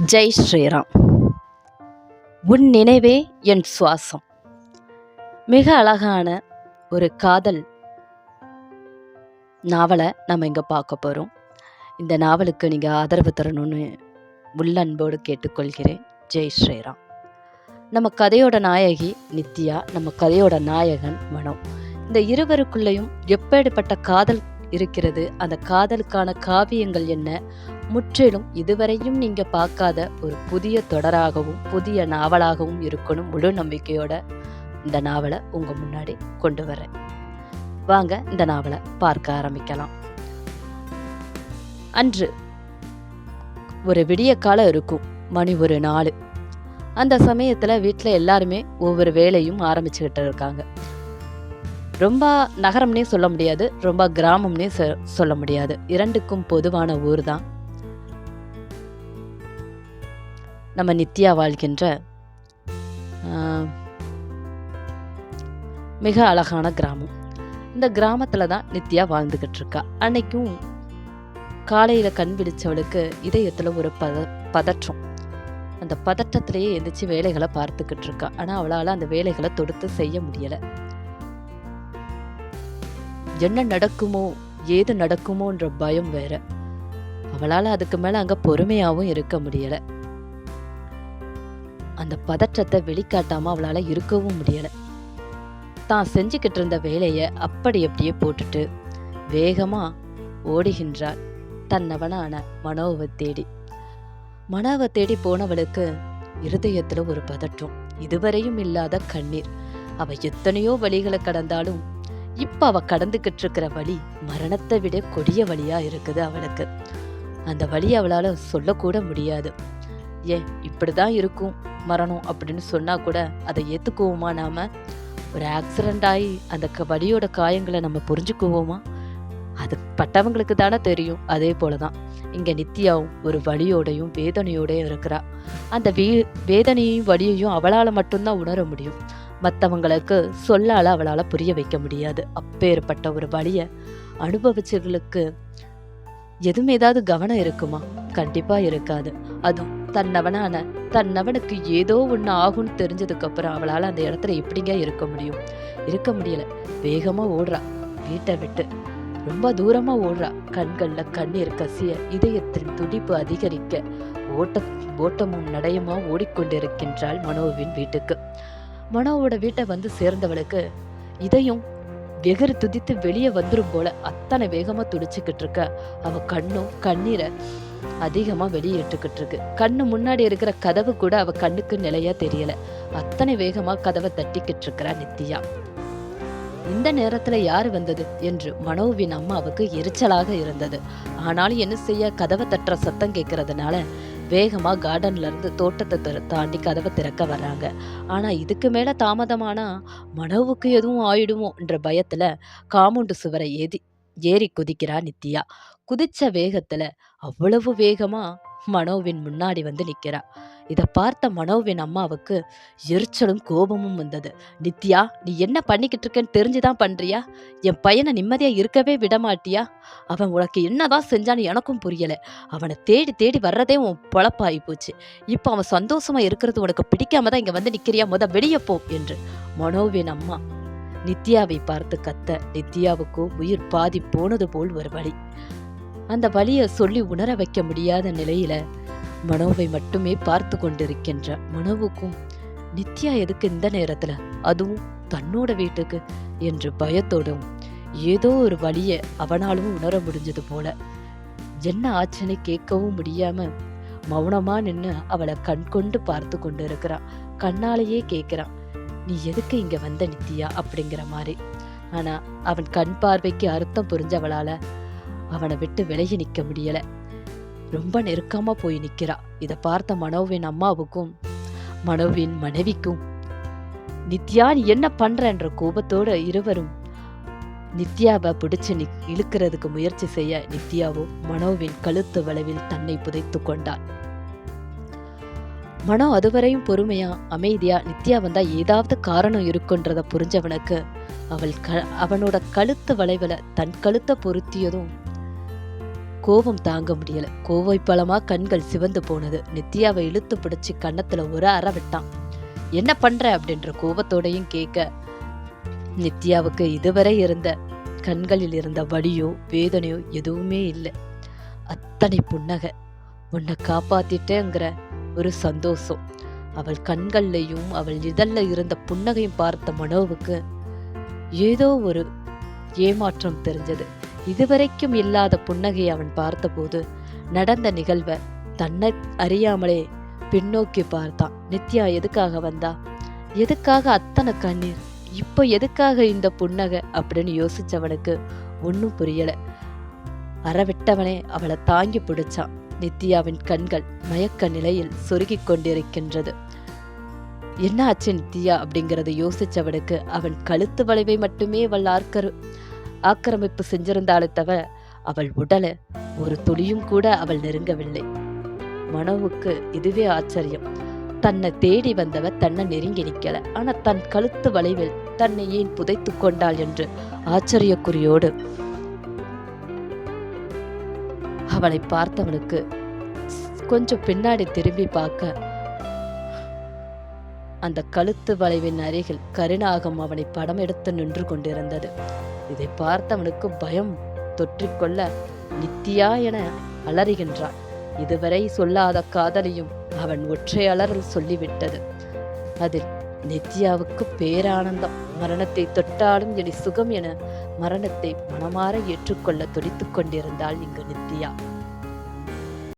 ஜெய் ஸ்ரீராம். உன் நினைவே என் சுவாசம். மிக அழகான ஒரு காதல் நாவலை நம்ம இங்கே பார்க்க போகிறோம் இந்த நாவலுக்கு நீங்கள் ஆதரவு தரணும்னு உள்ளன்போடு கேட்டுக்கொள்கிறேன். ஜெய் ஸ்ரீராம். நம்ம கதையோட நாயகி நித்யா நம்ம கதையோட நாயகன் மனோ. இந்த இருவருக்குள்ளேயும் எப்பேற்பட்ட காதல் இருக்கிறது. அந்த காதலுக்கான காவியங்கள் என்ன? முற்றிலும் இதுவரையும் நீங்க பார்க்காத ஒரு புதிய தொடராகவும் புதிய நாவலாகவும் இருக்கணும் முழு நம்பிக்கையோட இந்த நாவலை உங்க முன்னாடி கொண்டு வரேன். வாங்க இந்த நாவலை பார்க்க ஆரம்பிக்கலாம். அன்று ஒரு விடிய காலம் இருக்கும் மணி ஒரு நாலு. அந்த சமயத்தில் வீட்டில் எல்லாருமே ஒவ்வொரு வேலையும் ஆரம்பிச்சுக்கிட்டு இருக்காங்க. ரொம்ப நகரம்னே சொல்ல முடியாது ரொம்ப கிராமம்னே சொ- சொல்ல முடியாது. இரண்டுக்கும் பொதுவான ஊர் தான். நம்ம நித்யா வாழ்கின்ற மிக அழகான கிராமம். இந்த கிராமத்தில் தான் நித்யா வாழ்ந்துக்கிட்டு இருக்கா. அன்னைக்கும் காலையில் கண் பிடிச்சவளுக்கு இதயத்தில் ஒரு பத பதற்றம். அந்த பதற்றத்திலேயே எந்திரிச்சு வேலைகளை பார்த்துக்கிட்டு இருக்கா. ஆனால் அவளால் அந்த வேலைகளை தொடுத்து செய்ய முடியலை. என்ன நடக்குமோ ஏது நடக்குமோன்ற பயம் வேற. அவளால் அதுக்கு மேலே அங்கே பொறுமையாகவும் இருக்க முடியலை. அந்த பதற்றத்தை வெளிக்காட்டாமல் அவளால் இருக்கவும் முடியலை. தான் செஞ்சுக்கிட்டு இருந்த வேலையை அப்படி அப்படியே போட்டுட்டு வேகமாக ஓடுகின்றாள். தன்னவனான மனோவை தேடி. மனோவை தேடி போனவளுக்கு இருதயத்தில் ஒரு பதற்றம். இதுவரையும் இல்லாத கண்ணீர். அவள் எத்தனையோ வழிகளை கடந்தாலும் இப்ப அவ கடந்துகிட்டு இருக்கிற வழி மரணத்தை விட கொடிய வழியா இருக்குது அவளுக்கு. அந்த வழி அவளால சொல்லக்கூட முடியாது. ஏன் இப்படிதான் இருக்கும் மரணம் அப்படின்னு சொன்னா கூட அதை ஏத்துக்குவோமா நாம? ஒரு ஆக்சிடென்ட் ஆகி அந்த க- காயங்களை நம்ம புரிஞ்சுக்குவோமா? அது பட்டவங்களுக்கு தானே தெரியும். அதே போலதான். இங்க நித்யாவும் ஒரு வழியோடையும் வேதனையோடையும் இருக்கிறா. அந்த வே வேதனையும் வழியையும் அவளால மட்டும்தான் உணர முடியும். மற்றவங்களுக்கு சொல்லால் அவளால் புரிய வைக்க முடியாது. அப்பேற்பட்ட ஒரு வழியை அனுபவிச்சவர்களுக்கு எதுவும் ஏதாவது கவனம் இருக்குமா? கண்டிப்பாக இருக்காது. அதுவும் தன்னவனான தன்னவனுக்கு ஏதோ ஒன்று ஆகும்னு தெரிஞ்சதுக்கப்புறம் அவளால் அந்த இடத்துல எப்படிங்க இருக்க முடியும்? இருக்க முடியல. வேகமாக ஓடுறா. வீட்டை விட்டு ரொம்ப தூரமாக ஓடுறா. கண்களில் கண்ணீர் கசிய இதயத்தின் துடிப்பு அதிகரிக்க ஓட்ட ஓட்டமும் நடையுமா ஓடிக்கொண்டிருக்கின்றாள் மனோவின் வீட்டுக்கு. மனோவோட வீட்டை வந்து சேர்ந்தவளுக்கு இதையும் வெகுறு துதித்து வெளியே வந்துடும் போல அத்தனை வேகமா துடிச்சுக்கிட்டு இருக்க. அவ கண்ணும் கண்ணீரை அதிகமா வெளியேற்றுக்கிட்டு இருக்கு. கண்ணு முன்னாடி இருக்கிற கதவு கூட அவ கண்ணுக்கு நிலையா தெரியல. அத்தனை வேகமா கதவை தட்டிக்கிட்டு இருக்கிறா நித்யா. இந்த நேரத்துல யாரு வந்தது என்று மனோவின் அம்மாவுக்கு எரிச்சலாக இருந்தது. ஆனாலும் என்ன செய்ய? கதவை தட்டுற சத்தம் கேட்கறதுனால வேகமாக கார்டன்லேருந்து தோட்டத்தை திற- தாண்டி கதவை திறக்க வர்றாங்க. ஆனால் இதுக்கு மேலே தாமதமானா மனவுக்கு எதுவும் ஆயிடுமோன்ற பயத்தில் காம்பவுண்டு சுவரை ஏதி ஏறி குதிக்கிறா நித்யா. குதிச்ச வேகத்தில் அவ்வளவு வேகமாக மனோவின் முன்னாடி வந்து நிற்கிறா இதை பார்த்த மனோவின் அம்மாவுக்கு எரிச்சலும் கோபமும் வந்தது. நித்யா நீ என்ன பண்ணிக்கிட்டு இருக்கேன்னு தெரிஞ்சுதான் பண்றியா? என் பையனை நிம்மதியா இருக்கவே விடமாட்டியா? அவன் உனக்கு என்னதான் செஞ்சான்னு எனக்கும் புரியல. அவனை தேடி தேடி வர்றதே உன் பொழப்பாகி போச்சு. இப்போ அவன் சந்தோஷமா இருக்கிறது உனக்கு பிடிக்காம தான் இங்க வந்து நிக்கிறியா? முத வெளியே போ என்று மனோவின் அம்மா நித்யாவை பார்த்து கத்த. நித்யாவுக்கோ உயிர் பாதி போனது போல் ஒரு வழி. அந்த வழியை சொல்லி உணர வைக்க முடியாத நிலையில மனோவை மட்டுமே பார்த்து கொண்டிருக்கின்ற மனோவுக்கும் நித்யா எதுக்கு இந்த நேரத்துல? அதுவும் தன்னோட வீட்டுக்கு என்று பயத்தோடும் ஏதோ ஒரு வழியை அவனாலும் உணர முடிஞ்சது போல. என்ன ஆச்சுன்னு கேட்கவும் முடியாம மௌனமா நின்னு அவளை கண் கொண்டு பார்த்து கொண்டு இருக்கிறான் கண்ணாலேயே கேட்கிறான். நீ எதுக்கு இங்க வந்த நித்யா? அப்படிங்கிற மாதிரி. ஆனா அவன் கண் பார்வைக்கு அர்த்தம் புரிஞ்சவளால அவனை விட்டு விலகி நிற்க முடியல. ரொம்ப நெருக்கமா போய் நிக்கிறா. இதை பார்த்த மனோவின் அம்மாவுக்கும் மனோவின் மனைவிக்கும் நித்யா நீ என்ன பண்றன்ற கோபத்தோட இருவரும் நித்யாவை பிடிச்சு நி இழுக்கிறதுக்கு முயற்சி செய்ய நித்யாவோ மனோவின் கழுத்து வளைவில் தன்னை புதைத்து கொண்டாள். மனோ அதுவரையும் பொறுமையா அமைதியா நித்யா வந்தா ஏதாவது காரணம் இருக்குன்றத புரிஞ்சவனுக்கு அவள் க அவனோட கழுத்து வளைவுல தன் கழுத்தை பொருத்தியதும் கோபம் தாங்க முடியல. கோவை கண்கள் சிவந்து போனது. நித்யாவை இழுத்து பிடிச்சு கன்னத்துல ஒரு அற விட்டான். என்ன பண்ற? அப்படின்ற கோபத்தோடையும் கேட்க நித்யாவுக்கு இதுவரை இருந்த கண்களில் இருந்த வலியோ வேதனையோ எதுவுமே இல்லை. அத்தனை புன்னகை. உன்னை காப்பாத்திட்டேங்கிற ஒரு சந்தோஷம். அவள் கண்கள்லையும் அவள் இதழில் இருந்த புன்னகையும் பார்த்த மனோவுக்கு ஏதோ ஒரு ஏமாற்றம் தெரிஞ்சது. இதுவரைக்கும் இல்லாத புன்னகையை அவன் பார்த்தபோது நடந்த நிகழ்வை தன்னை அறியாமலே பின்னோக்கி பார்த்தான். நித்யா எதுக்காக வந்தா? எதுக்காக அத்தனை கண்ணீர்? இப்போ எதுக்காக இந்த புன்னகை? அப்படின்னு யோசிச்சவனுக்கு ஒன்றும் புரியல. அறவிட்டவனே அவளை தாங்கி பிடிச்சான். நித்யாவின் கண்கள் மயக்க நிலையில் சொருகிக் கொண்டிருக்கின்றது. என்ன ஆச்சு நித்யா? அப்படிங்கிறத யோசிச்சவனுக்கு அவன் கழுத்து வளைவை மட்டுமே அவள் ஆக்கிரமிப்பு செஞ்சிருந்தாலே தவிர அவள் உடலை ஒரு துளியும் கூட அவள் நெருங்கவில்லை. மனோவுக்கு இதுவே ஆச்சரியம். தன்னை தேடி வந்தவ தன்னை நெருங்கி நிற்கல ஆனா தன் கழுத்து வளைவில் தன்னை ஏன் புதைத்து கொண்டாள் என்று ஆச்சரியக்குறியோடு அவளை பார்த்தவனுக்கு கொஞ்சம் பின்னாடி திரும்பி பார்க்க அந்த கழுத்து வளைவின் அருகில் கருணாகம் அவனை படம் எடுத்து நின்று கொண்டிருந்தது. இதை பார்த்தவனுக்கு பயம் தொற்றிக்கொள்ள நித்தியா என அலறுகின்றான். இதுவரை சொல்லாத காதலையும் அவன் ஒற்றை அலறல் சொல்லிவிட்டது. அதில் நித்யாவுக்கு பேரானந்தம் மரணத்தை தொட்டாலும் இனி சுகம் என மரணத்தை மனமாற ஏற்றுக்கொள்ள துடித்துக் கொண்டிருந்தாள் இங்கு நித்யா